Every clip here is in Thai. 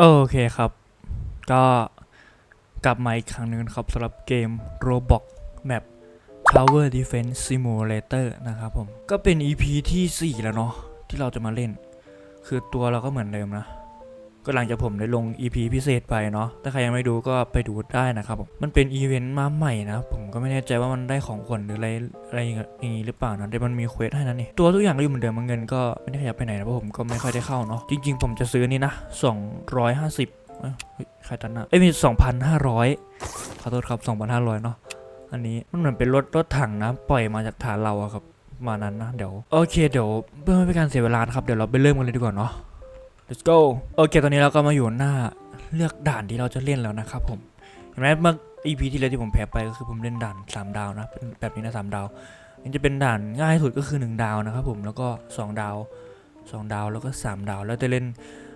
โอเคครับ ก็กลับมาอีกครั้งหนึ่งครับสำหรับเกม Roblox Map Tower Defense Simulator นะครับผม ก็เป็น EP ที่ 4 แล้วเนาะที่เราจะมาเล่น คือตัวเราก็เหมือนเดิมนะ ก็หลังจากผมได้ลง EP พิเศษไปเนาะ ถ้าใครยังไม่ดูก็ไปดูได้นะครับผมมันเป็นอีเวนต์มาใหม่นะ ผมก็ไม่แน่ใจว่ามันได้ของขวัญหรืออะไรอะไรอย่างงี้หรือเปล่านะแต่มันมีเควสให้นั่นนี่ตัวทุกอย่างก็อยู่เหมือนเดิมมันเงินก็ไม่ได้ขยับไปไหนนะเพราะผมก็ไม่ค่อยได้เข้าเนาะ จริง ๆ ผมจะซื้อนี่นะ250เอ้ยเฮ้ยใครตัดหน้าเอ้ยมี2,500ขอโทษครับ 2,500 เนาะ อันนี้มันเหมือนเป็นรถรถถังนะ ปล่อยมาจากฐานเราอะครับ มานั้นนะ เดี๋ยว โอเค เดี๋ยวเพื่อไม่เป็นการเสียเวลานะครับ เดี๋ยวเราไปเริ่มกันเลยดีกว่าเนาะ let's go โอเค ตอนนี้เราก็มาอยู่หน้าเลือกด่านที่เราจะเล่นแล้วนะครับผม เห็นไหมเมื่อ EP ที่แล้วที่ผมแพ้ไปก็คือผมเล่นด่าน 3 ดาวนะเป็นแบบนี้นะสามดาวอันจะเป็นด่านง่ายสุดก็คือ 1 ดาวนะครับผมแล้วก็ 2 ดาว 2 ดาวแล้วก็ 3 ดาว แล้วจะเล่น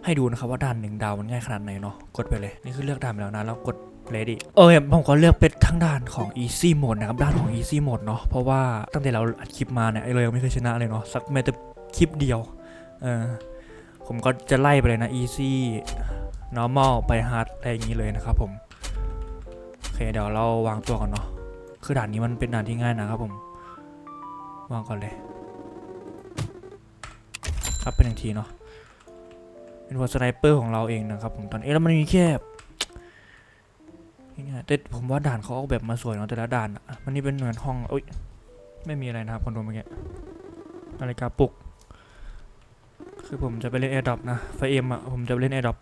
ให้ดูนะครับว่าด่าน 1 ดาวมันง่ายขนาดไหนเนาะกดไปเลยนี่คือเลือกด่านไปแล้วนะแล้วกด ready โอเคผมก็เลือกเป็นทั้งด่านของ easy mode นะครับด่านของ easy mode เนาะเพราะว่าตั้งแต่เราอัดคลิปมาเนี่ยเรายังไม่เคยชนะเลยเนาะสักแม้แต่คลิปเดียวเออ ผมก็จะไล่ไปเลยนะ easy normal ไป hard อะไรอย่างนี้เลยนะครับผมโอเคเดี๋ยวเราวางตัวก่อนเนาะคือด่านนี้มันเป็นด่านที่ง่ายนะครับผมวางก่อนเลยครับเป็นหนึ่งทีเนาะเป็นหัวสไนเปอร์ของเราเองนะครับผมตอนเอ๊ะแล้วมันมีแค่นี่ไงแต่ผมว่าด่านเขาออกแบบมาสวยเนาะแต่ละด่านอะมันนี่เป็นเหมือนห้องเอ้ยไม่มีอะไรนะครับคนดูเมื่อกี้นาฬิกาปลุก คือผมจะไปเล่นแอร์ดรอปนะไฟเอ็มอะผมจะไปเล่นแอร์ดรอป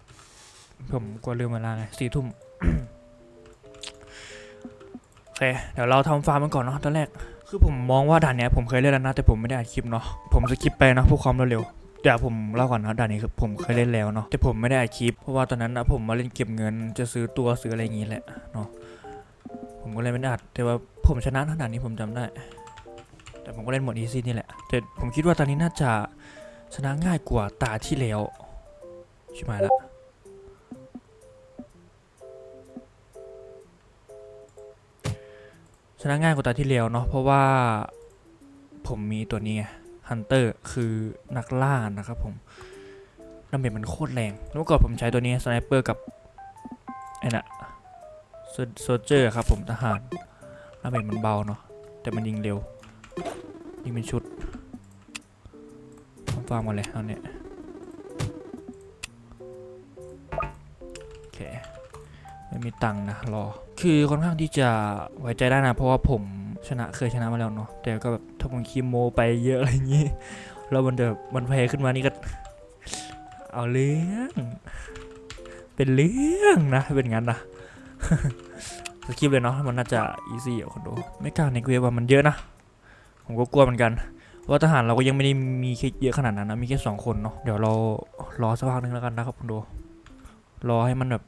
ผมกลัวลืมเวลาไงสี่ทุ่มโอเค เดี๋ยวเราทำฟาร์มมันก่อนเนาะตอนแรก คือผมมองว่าด่านเนี้ยผมเคยเล่นแล้วนะแต่ผมไม่ได้อัดคลิปเนาะผมสกิปไปเนาะพื่อความเร็วเดี๋ยวผมเล่าก่อนนะด่านนี้คือผมเคยเล่นแล้วเนาะแต่ผมไม่ได้อัดคลิปเพราะว่าตอนนั้นนะผมมาเล่นเก็บเงินจะซื้อตัวซื้ออะไรอย่างงี้แหละเนาะผมก็เลยไม่ได้อัดแต่ว่าผมชนะนะด่านนี้ผมจำได้ แต่ผมก็เล่นหมดอีซี่นี่แหละแต่ผมคิดว่าตอนนี้น่าจะ ชนะง่ายกว่าตาที่แล้วใช่ไหมละชนะง่ายกว่าตาที่แล้วเนาะเพราะว่าผมมีตัวนี้ไงฮันเตอร์คือนักล่านะครับผมดาเมจมันโคตรแรงเมื่อก่อนผมใช้ตัวนี้สไนเปอร์กับไอ้น่ะโซเจอร์ครับผมทหารดาเมจมันเบาเนาะแต่มันยิงเร็วยิงเป็นชุด ฟาร์มมาเลยเอาเนี่ยโอเคไม่มีตังค์นะรอ คือค่อนข้างที่จะไว้ใจได้นะ เพราะว่าผมชนะเคยชนะมาแล้วเนาะแต่ก็แบบถ้าผมคีโมไปเยอะอะไรอย่างงี้แล้วมันแบบมันแพ้ขึ้นมานี่ก็ เอาเรื่องเป็นเรื่องนะ เป็นงั้นนะสกิปเลยเนาะมันน่าจะอีซี่อะคนดูไม่กล้าในเกมว่ามันเยอะนะ ผมก็กลัวเหมือนกัน ว่าทหารเราก็ยังไม่ได้มีแค่เยอะขนาดนั้นนะ มีแค่สองคนเนาะ เดี๋ยวเรารอสักพักหนึงแล้วกันนะครับคุณดู รอให้มันแบบ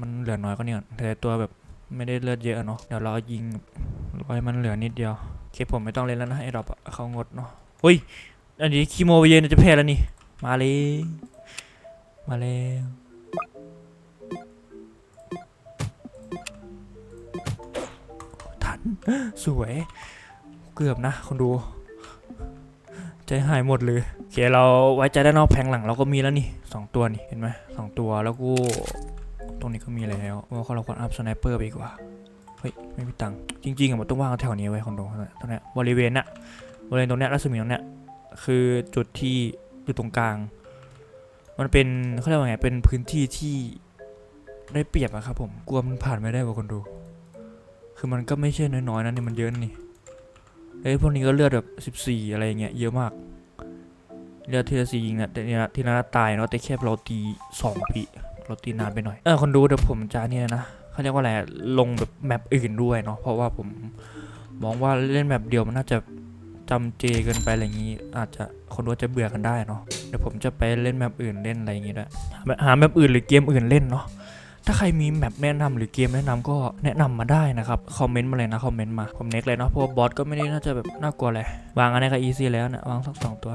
มันเหลือน้อยก็เนี่ยแต่ตัวแบบไม่ได้เลือดเยอะเนาะ เดี๋ยวเรายิงรอให้มันเหลือนิดเดียวเคผมไม่ต้องเล่นแล้วนะไอ้ดรอปเขางดเนาะเฮ้ย อันนี้คีโมไปเย็นจะแพ้แล้วนี่ มาเลย มาแล้วทันสวย เกือบนะคนดู ใจหายหมดเลยโอเคเราไว้ใจได้นอกแผงหลังเราก็มีแล้วนี่สองตัวนี่เห็นไหมสองตัวแล้วก็ตรงนี้ก็มีแล้วว่าเราควรอัพสไนเปอร์ไปดีกว่าเฮ้ยไม่มีตังค์จริงๆอะมันต้องว่างแถวนี้ไว้คอนโดตรงเนี้ยบริเวณน่ะบริเวณตรงนี้รัศมีตรงนี้คือจุดที่อยู่ตรงกลาง มันเป็นเขาเรียกว่าไงเป็นพื้นที่ที่ได้เปรียบอะครับผมกลัวมันผ่านไม่ได้ว่ะคนดู คือมันก็ไม่ใช่น้อยๆนะนี่มันเยอะนี่ เอ้ยพวกนี้ก็เลือดแบบ 14 อะไรอย่างเงี้ยเยอะมาก เลือดทีละสี่ยิงนี่ยแต่เนี่ยทีละตายเนาะแต่แค่เราตีสองปีเราตีนานไปหน่อยเออคนดูเดี๋ยวผมจะเนี่ยนะเขาเรียกว่าอะไรลงแบบแมปอื่นด้วยเนาะเพราะว่าผมมองว่าเล่นแมปเดียวมันน่าจะจำเจเกินไปอะไรอย่างงี้ อาจจะคนดูจะเบื่อกันได้เนาะเดี๋ยวผมจะไปเล่นแมปอื่นเล่นอะไรอย่างงี้ด้วยหาแมปอื่นหรือเกมอื่นเล่นเนาะ ถ้าใครมีแมปแนะนำหรือเกมแนะนำก็แนะนำมาได้นะครับคอมเมนต์มาเลยนะคอมเมนต์มาผมเน็กเลยเนาะเพราะว่าบอสก็ไม่ได้น่าจะแบบน่ากลัวเลยวางอันนี้ก็อีซี่แล้วเนะวางสักสองตัว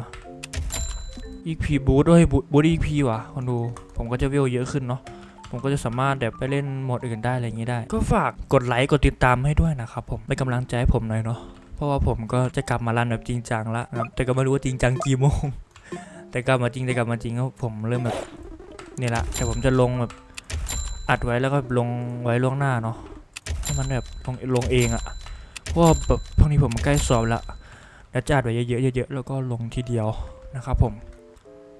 อีพีบูทด้วยบูทอีพีว่ะคนดูผมก็จะเวลเยอะขึ้นเนาะผมก็จะสามารถแบบไปเล่นโหมดอื่นได้อะไรอย่างนี้ได้ ก็ฝากกดไลค์กดติดตามให้ด้วยนะครับผมเป็นกำลังใจให้ผมหน่อยเนาะเพราะว่าผมก็จะกลับมารันแบบจริงจังละนะครับแต่ก็ไม่รู้ว่าจริงจังกี่โมงแต่กลับมาจริงแต่กลับมาจริงก็ผมเริ่มแบบนี่ละแต่ผมจะลงแบบ อัดไว้แล้วก็ลงไว้ล่วงหน้าเนาะให้มันแบบลงลงเองอะเพราะว่าแบบพวกนี้ผมใกล้สอบละแล้วจะอัดไว้เยอะๆเยอะๆแล้วก็ลงทีเดียวนะครับผม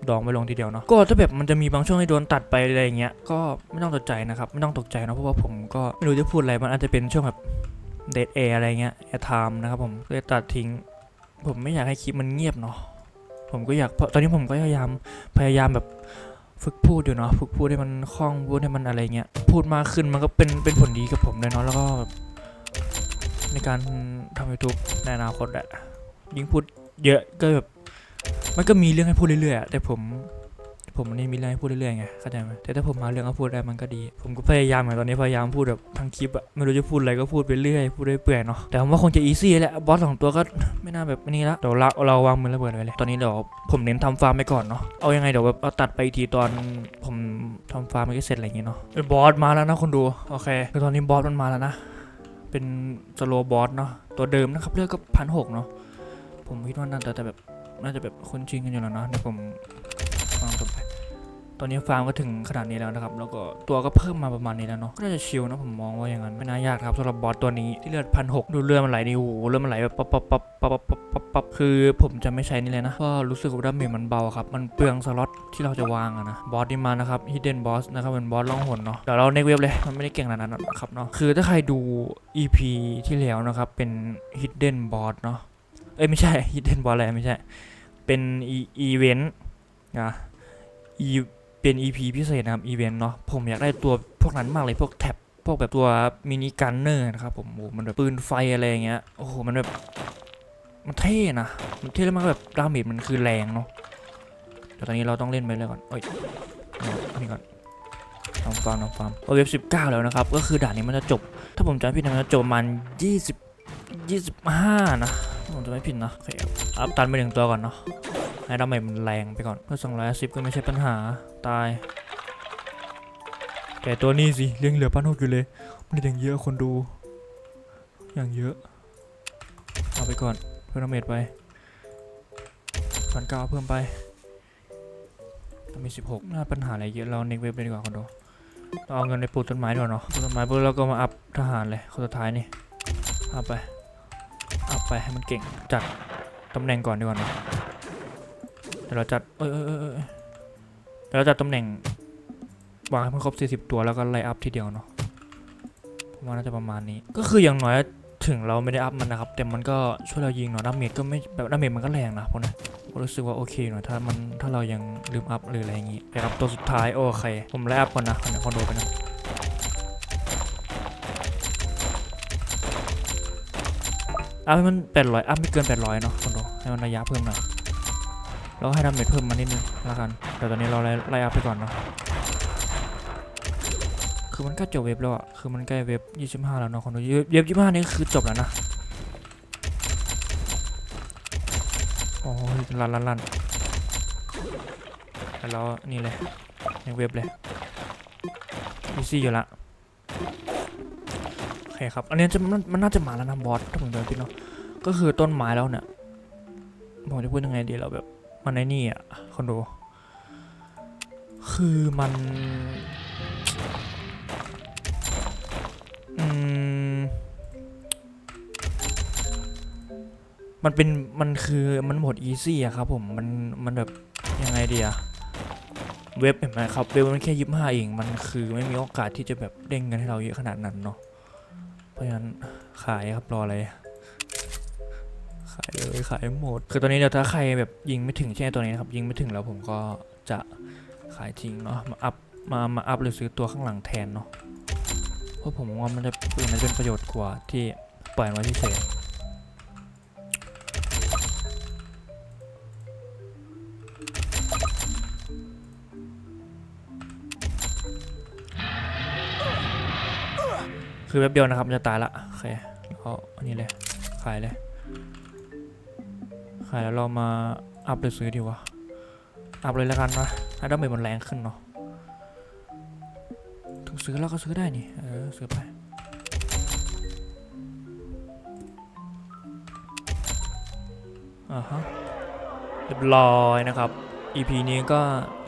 ดองไว้ลงทีเดียวเนาะก็ถ้าแบบมันจะมีบางช่วงให้โดนตัดไปอะไรอย่างเงี้ยก็ไม่ต้องตกใจนะครับไม่ต้องตกใจนะเพราะว่าผมก็ไม่รู้จะพูดอะไรมันอาจจะเป็นช่วงแบบเดทแอร์อะไรเงี้ยแอร์ไทม์นะครับผมเลยตัดทิ้ง ผมไม่อยากให้คลิปมันเงียบเนาะผมก็อยากเพราะตอนนี้ผมก็พยายามพยายามแบบ ฝึกพูดอยู่เนาะฝึกพูดให้มันคล่องพูดให้มันอะไรเงี้ยพูดมากขึ้นมันก็เป็นเป็นผลดีกับผมเลยเนาะแล้วก็แบบในการทำ YouTube ในอนาคตอะยิ่งพูดเยอะก็แบบมันก็มีเรื่องให้พูดเรื่อยๆแต่ผม ผมมันนี่มีเรื่องให้พูดเรื่อยๆไงเข้าใจไหมแต่ถ้าผมหาเรื่องให้พูดได้มันก็ดี ผมก็พยายามเหมือนตอนนี้พยายามพูดแบบทั้งคลิปอะไม่รู้จะพูดอะไรก็พูดไปเรื่อยพูดเรื่อยเปื่อยเนาะแต่ผมว่าคงจะอีซี่แหละบอสสองตัวก็ไม่น่าแบบนี้ละเดี๋ยวเราเราวางมือระเบิดไว้เลย ตอนนี้เดี๋ยวผมเน้นทำฟาร์มไปก่อนเนาะเอายังไงเดี๋ยวแบบเอาตัดไปทีตอนผมทำฟาร์มมันก็เสร็จอะไรอย่างเงี้ยเนาะบอสมาแล้วนะคนดูโอเคคือตอนนี้บอสมันมาแล้วนะเป็นสโลบอสเนาะตัวเดิมนะครับเลือกก็พันหกเนาะผมคิดว่าน่าจะแต่แบบน่าจะแบบคุ้นชินกันอยู่แล้วเนาะเดี๋ยวผม ฟาร์ต่อไป ตอนนี้ฟาร์มก็ถึงขนาดนี้แล้วนะครับ แล้วก็ตัวก็เพิ่มมาประมาณนี้แล้วเนาะ ก็จะชิลนะผมมองว่าอย่างนั้น ไม่น่ายากครับสำหรับบอสตัวนี้ที่เลือดพันหกดูเลือดมันไหลดิโอ้โหเลือดมันไหลแบบปั๊บปั๊บปั๊บปั๊บปั๊บป๊อปบคือผมจะไม่ใช้นี่เลยนะเพราะรู้สึกว่าดัมเมจมันเบาครับ มันเปลืองสล็อตที่เราจะวางอะนะ บอสนี่มานะครับฮิดเดนบอสนะครับเป็นบอสล่องหนเนาะ เดี๋ยวเราเน็กเว็บเลย มันไม่ได้เก่งขนาดนั้นครับเนาะ คือถ้าใครดู EP ที่แล้วนะครับเป็นฮิดเด boss เนาะ เอ้ยไม่ใช่ hidden boss อะไรไม่ใช่ เป็นอีเวนต์นะ อีเป็น EP พิเศษนะครับอีเวนต์เนาะผมอยากได้ตัวพวกนั้นมากเลยพวกแท็บพวกแบบตัวมินิกันเนอร์นะครับผมโอ้โหมันแบบปืนไฟอะไรอย่างเงี้ยโอ้โหมันแบบมันเท่นะมันเท่แล้วมันแบบดาเมจมันคือแรงเนาะเดี๋ยวตอนนี้เราต้องเล่นไปเลยก่อนเอ้ยนี่ก่อนน้องฟาร์มน้องฟาร์มเว็บสิบเก้าแล้วนะครับ ก็คือด่านนี้มันจะจบ ถ้าผมจำไม่ผิดมันจะจบประมาณยี่สิบยี่สิบห้านะผมจะไม่ผิดนะโอเคอัพตันไปหนึ่งตัวก่อนเนาะ ให้ดาเมจมันแรงไปก่อนเพื่อสองร้อยสิบก็ไม่ใช่ปัญหาตาย แต่ตัวนี้สิเลี้ยงเหลือพันหกอยู่เลย มันอย่างเยอะคนดู อย่างเยอะ เอาไปก่อนเพิ่มดาเมจไปพันเก้าเพิ่มไปมีสิบหกน่าปัญหาอะไรเยอะเราเน็กเว็บเลยดีกว่าคนดูเราเอาเงินไปปลูกต้นไม้ดีกว่าเนาะปลูกต้นไม้ปุ๊บแล้วก็มาอัพทหารเลยคนสุดท้ายนี่อัพไปอัพไปให้มันเก่งจัดตำแหน่งก่อนดีกว่าเนาะ ดี๋ยวเราจัดเอ้ยเอ้ยเออเดี๋ยวเราจัดตำแหน่งวางให้มันครบ 40 ตัวแล้วก็ไล่อัพทีเดียวเนาะผมว่าน่าจะประมาณนี้ ก็คืออย่างน้อยถึงเราไม่ได้อัพมันนะครับ แต่มันก็ช่วยเรายิงเนาะดาเมจก็ไม่แบบดาเมจมันก็แรงนะพวกนั้นผมรู้สึกว่าโอเคหน่อยถ้ามันถ้าเรายังลืมอัพหรืออะไรอย่างงี้ไปอัพตัวสุดท้ายโอเคผมไล่อัพก่อนนะเดี๋ยวคอนโดไปนะอัพให้มัน800อัพไม่เกิน800เนาะคอนโดให้มันระยะเพิ่มหน่อย แล้วให้ดาเมจเพิ่มมานิดนึงละกันแต่ตอนนี้เราไล่ไล่อัพไปก่อนเนาะคือมันใกล้จบเว็บแล้วอะคือมันใกล้เว็บ25 แล้วเนาะคนดูเว็บ25นี่คือจบแล้วนะโอ้ยลันลันลันแล้วนี่เลยในเว็บเลยอีซี่อยู่ละโอเคครับ อันนี้จะมันมันน่าจะมาแล้วนะบอสถ้าผมเดินพี่เนาะก็คือต้นไม้แล้วเนี่ยผมจะพูดยังไงดีเราแบบ มันในนี่อะคนดู คือมันอืมมันเป็นมันคือมันหมดอีซี่อะครับผมมันมันแบบยังไงดีอะเว็บเห็นไหมครับเว็บมันแค่ยิบห้าเองมันคือไม่มีโอกาสที่จะแบบเด้งเงินให้เราเยอะขนาดนั้นเนาะเพราะฉะนั้นขายครับรออะไร ขายเลยขายหมด คือตอนนี้เดี๋ยวถ้าใครแบบยิงไม่ถึงใช่ตัวนี้นะครับยิงไม่ถึงแล้วผมก็จะขายทิ้งเนาะมาอัพมามาอัพหรือซื้อตัวข้างหลังแทนเนาะเพราะผมว่ามันจะปืนมันเป็นประโยชน์กว่าที่ปล่อยไว้ที่เฉยคือแป๊บเดียวนะครับมันจะตายละโอเคแล้วอันนี้เลยขายเลย แล้วเรามาอัพหรือซื้อดีวะอัพเลยแล้วกันนะให้ดาเมจมันแรงขึ้นเนาะถึงซื้อแล้วก็ซื้อได้นี่ เออ ซื้อไป อ่าฮะ เรียบร้อยนะครับ EP นี้ก็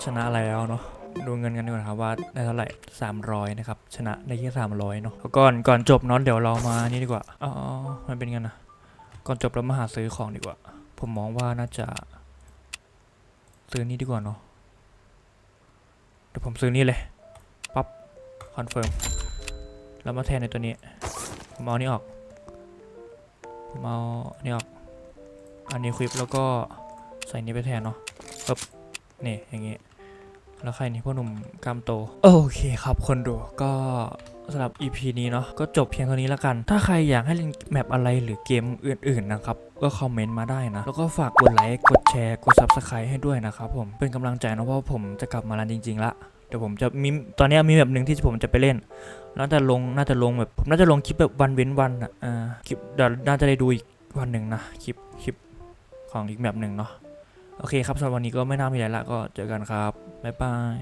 ชนะแล้วเนาะดูเงินกันดีกว่าครับว่าได้เท่าไหร่300 นะครับ ชนะได้แค่300 เนาะก่อนก่อนจบเนาะเดี๋ยวเรามานี่ดีกว่า อ๋อ มันเป็นไงนะก่อนจบเรามาหาซื้อของดีกว่า ผมมองว่าน่าจะซื้อนี่ดีกว่าเนาะเดี๋ยวผมซื้อนี่เลยปั๊บคอนเฟิร์มแล้วมาแทนในตัวนี้ผมเอานี้ออกผมเอาอันนี้ออกอันนี้คลิปแล้วก็ใส่นี้ไปแทนเนาะปึ๊บนี่อย่างงี้แล้วใครนี่พ่อหนุ่มกล้ามโต โอเคครับคนดูก็ สำหรับ EP นี้เนาะก็จบเพียงเท่านี้แล้วกัน ถ้าใครอยากให้เล่นแมปอะไรหรือเกมอื่นๆนะครับ ก็คอมเมนต์มาได้นะ แล้วก็ฝากกดไลค์กดแชร์กด Subscribe ให้ด้วยนะครับผมเป็นกำลังใจนะเพราะผมจะกลับมาแล้วจริงๆละเดี๋ยวผมจะมีตอนนี้มีแบบหนึ่งที่ผมจะไปเล่นน่าจะลงน่าจะลงแบบผมน่าจะลงคลิปแบบวันเว้นวันอะคลิปเดี๋ยวน่าจะได้ดูอีกวันหนึ่งนะคลิปคลิปของอีกแบบหนึ่งเนาะโอเคครับสำหรับวันนี้ก็ไม่น่ามีอะไรละก็เจอกันครับบ๊ายบาย